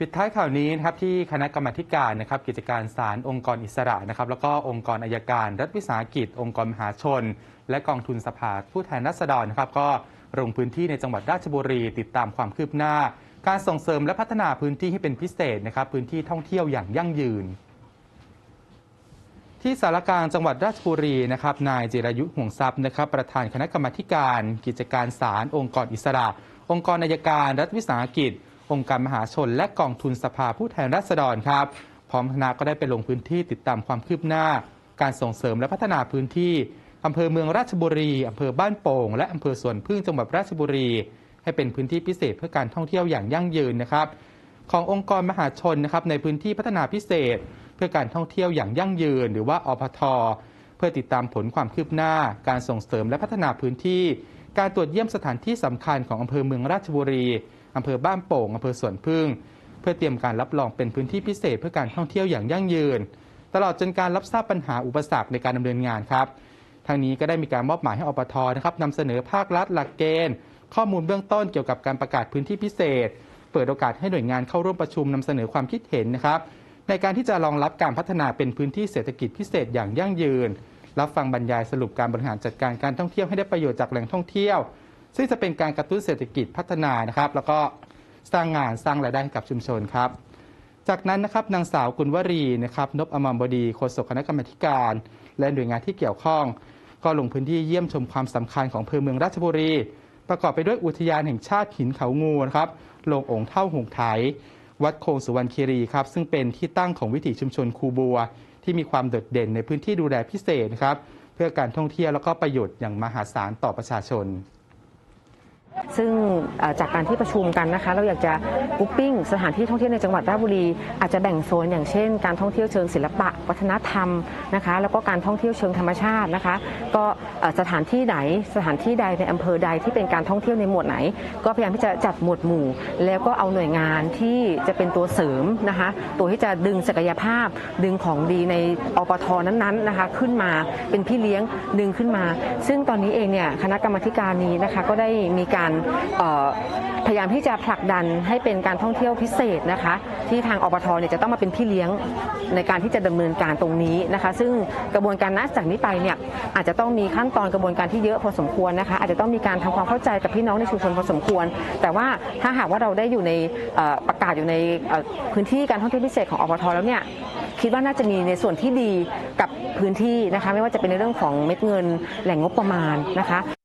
ปิดท้ายข่าวนี้นะครับที่คณะกรรมธิการนะครับกิจการศาลองค์กรอิสระนะครับแล้วก็องค์กรอายการ รัฐวิสาหกิจ องค์กรมหาชน และกองทุนสภาผู้แทนราษฎรนะครับก็ลงพื้นที่ในจังหวัดราชบุรี ติดตามความคืบหน้า การส่งเสริมและพัฒนาพื้นที่ให้เป็นพิเศษนะครับพื้นที่ท่องเที่ยวอย่างยั่งยืน ที่สารกลางจังหวัดราชบุรีนะครับนายจิรายุห่วงทรัพย์นะครับประธานคณะกรรมธิการกิจการศาลองค์กรอิสระ องค์กรอายการ รัฐวิสาหกิจ องค์การมหาชน และกองทุนสภาผู้แทนราษฎรครับ พร้อมคณะก็ได้ไปลงพื้นที่ติดตามความคืบหน้า การส่งเสริมและพัฒนาพื้นที่อำเภอเมืองราชบุรีอำเภอบ้านโป่ง และอำเภอสวนพึ่งจังหวัดราชบุรี ให้เป็นพื้นที่พิเศษเพื่อการท่องเที่ยวอย่างยั่งยืนนะครับ ขององค์กรมหาชนนะครับในพื้นที่พัฒนาพิเศษ เพื่อการท่องเที่ยวอย่างยั่งยืน หรือว่าอพทเพื่อติดตามผลความคืบหน้า การส่งเสริมและพัฒนาพื้นที่ การตรวจเยี่ยมสถานที่สำคัญของอำเภอเมืองราชบุรี อำเภอบ้านโป่งอำเภอสวนพึ่ง เพื่อเตรียมการรับรองเป็นพื้นที่พิเศษเพื่อการท่องเที่ยวอย่างยั่งยืน ตลอดจนการรับทราบปัญหาอุปสรรคในการดำเนินงานครับทางนี้ก็ได้มีการมอบหมายให้อปทนะครับนำเสนอภาครัฐหลักเกณฑ์ ข้อมูลเบื้องต้นเกี่ยวกับการประกาศพื้นที่พิเศษ เปิดโอกาสให้หน่วยงานเข้าร่วมประชุมนำเสนอความคิดเห็นนะครับในการที่จะรองรับการพัฒนาเป็นพื้นที่เศรษฐกิจพิเศษอย่างยั่งยืน รับฟังบรรยายสรุปการบริหารจัดการการท่องเที่ยวให้ได้ประโยชน์จากแหล่งท่องเที่ยว ซึ่งจะเป็นการกระตุ้นเศรษฐกิจพัฒนานะครับ แล้วก็สร้างงานสร้างรายได้ให้กับชุมชนครับ จากนั้นนะครับนางสาวกุลวรีนะครับนพอมรบดีโฆษกคณะกรรมการ และหน่วยงานที่เกี่ยวข้อง ก็ลงพื้นที่เยี่ยมชมความสำคัญของอำเภอเมืองราชบุรี ประกอบไปด้วยอุทยานแห่งชาติหินเขางูนะครับโลงองค์เท่าหงไถวัดโคงสุวรรณคีรีครับซึ่งเป็นที่ตั้งของวิถีชุมชนคูบัว ที่มีความโดดเด่นในพื้นที่ดูแลพิเศษนะครับเพื่อการท่องเที่ยวแล้วก็ประโยชน์อย่างมหาศาลต่อประชาชน ซึ่งจากการที่ประชุมกันนะคะ เราอยากจะบุ๊ปปิ้งสถานที่ท่องเที่ยวในจังหวัดราชบุรี อาจจะแบ่งโซนอย่างเช่น การท่องเที่ยวเชิงศิลปะ วัฒนธรรมนะคะ แล้วก็การท่องเที่ยวเชิงธรรมชาตินะคะ ก็สถานที่ไหนสถานที่ใดในอำเภอใดที่เป็นการท่องเที่ยวในหมวดไหน ก็พยายามที่จะจัดหมวดหมู่ แล้วก็เอาหน่วยงานที่จะเป็นตัวเสริมนะคะ ตัวที่จะดึงศักยภาพ ดึงของดีในอปทนั้นๆนะคะขึ้นมาเป็นพี่เลี้ยงดึงขึ้นมา ซึ่งตอนนี้เองเนี่ยคณะกรรมการนี้นะคะก็ได้มีการพยายามที่จะผลักดันให้เป็นการท่องเที่ยวพิเศษนะคะ ที่ทางอปทเนี่ยจะต้องมาเป็นพี่เลี้ยงในการที่จะดำเนินการตรงนี้นะคะ ซึ่งกระบวนการนับจากนี้ไปเนี่ยอาจจะต้องมีขั้นตอนกระบวนการที่เยอะพอสมควรนะคะ อาจจะต้องมีการทำความเข้าใจกับพี่น้องในชุมชนพอสมควร แต่ว่าถ้าหากว่าเราได้อยู่ในประกาศอยู่ในพื้นที่การท่องเที่ยวพิเศษของอปทแล้วเนี่ยคิดว่าน่าจะมีในส่วนที่ดีกับพื้นที่นะคะ ไม่ว่าจะเป็นในเรื่องของเม็ดเงินแหล่งงบประมาณนะคะ